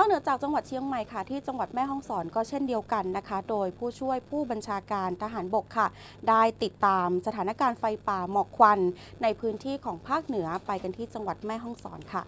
อกเหนือจากจังหวัดเชียงใหม่ค่ะที่จังหวัดแม่ฮ่องสอนก็เช่นเดียวกันนะคะ โดยผู้ช่วยผู้บัญชาการทหารบกค่ะ ได้ติดตามสถานการณ์ไฟป่าหมอกควัน ในพื้นที่ของภาคเหนือไปกันที่จังหวัดแม่ฮ่องสอนค่ะ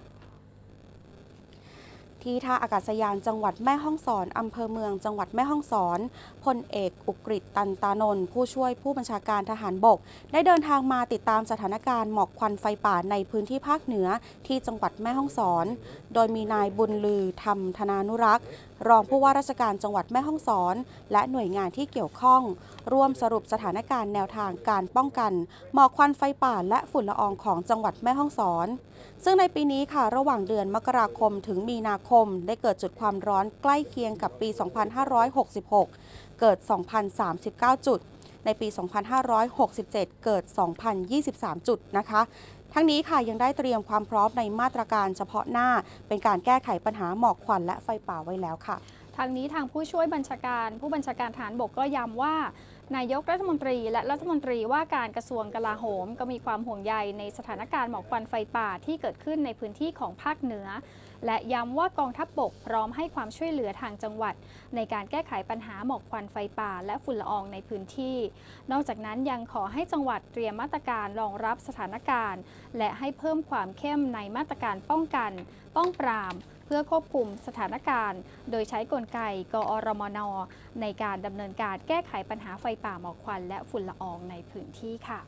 ที่ท่าอากาศยานจังหวัดแม่ฮ่องสอนอำเภอเมืองจังหวัดแม่ฮ่องสอนพลเอกอุกฤษตันตานนท์ผู้ช่วยผู้บัญชาการทหารบก ได้เดินทางมาติดตามสถานการณ์หมอกควันไฟป่าในพื้นที่ภาคเหนือที่จังหวัดแม่ฮ่องสอน โดยมีนายบุญลือธรรมธนานุรักษ์ รองผู้ว่าราชการจังหวัดแม่ฮ่องสอน และหน่วยงานที่เกี่ยวข้อง ร่วมสรุปสถานการณ์แนวทางการป้องกันหมอกควันไฟป่าและฝุ่นละอองของจังหวัดแม่ฮ่องสอน ซึ่งในปีนี้ค่ะระหว่างเดือนมกราคมถึงมีนาคมได้เกิดจุดความร้อนใกล้เคียงกับปี 2566 เกิด 2,039 จุด ในปี 2567 เกิด 2,023 จุดนะคะ ทั้งนี้ค่ะยังได้เตรียมความพร้อมในมาตรการเฉพาะหน้า เป็นการแก้ไขปัญหาหมอกควันและไฟป่าไว้แล้วค่ะทางนี้ทางผู้ช่วยบัญชาการ ผู้บัญชาการฐานบกก็ย้ำว่านายกรัฐมนตรีและรัฐมนตรีว่าการกระทรวงกลาโหม ก็มีความห่วงใยในสถานการณ์หมอกควันไฟป่าที่เกิดขึ้นในพื้นที่ของภาคเหนือ และย้ำว่ากองทัพบบกพร้อมให้ความช่วยเหลือทางจังหวัด ในการแก้ไขปัญหาหมอกควันไฟป่า และฝุ่นละอองในพื้นที่ นอกจากนั้นยังขอให้จังหวัดเตรียมมาตรการรองรับสถานการณ์ และให้เพิ่มความเข้มในมาตรการป้องกัน ป้องปราม พื่อควบคุมสถานการณ์ โดยใช้กลไก กอรมน ในการดำเนินการแก้ไขปัญหาไฟป่าหมอกควัน และฝุ่นละอองในพื้นที่ค่ะ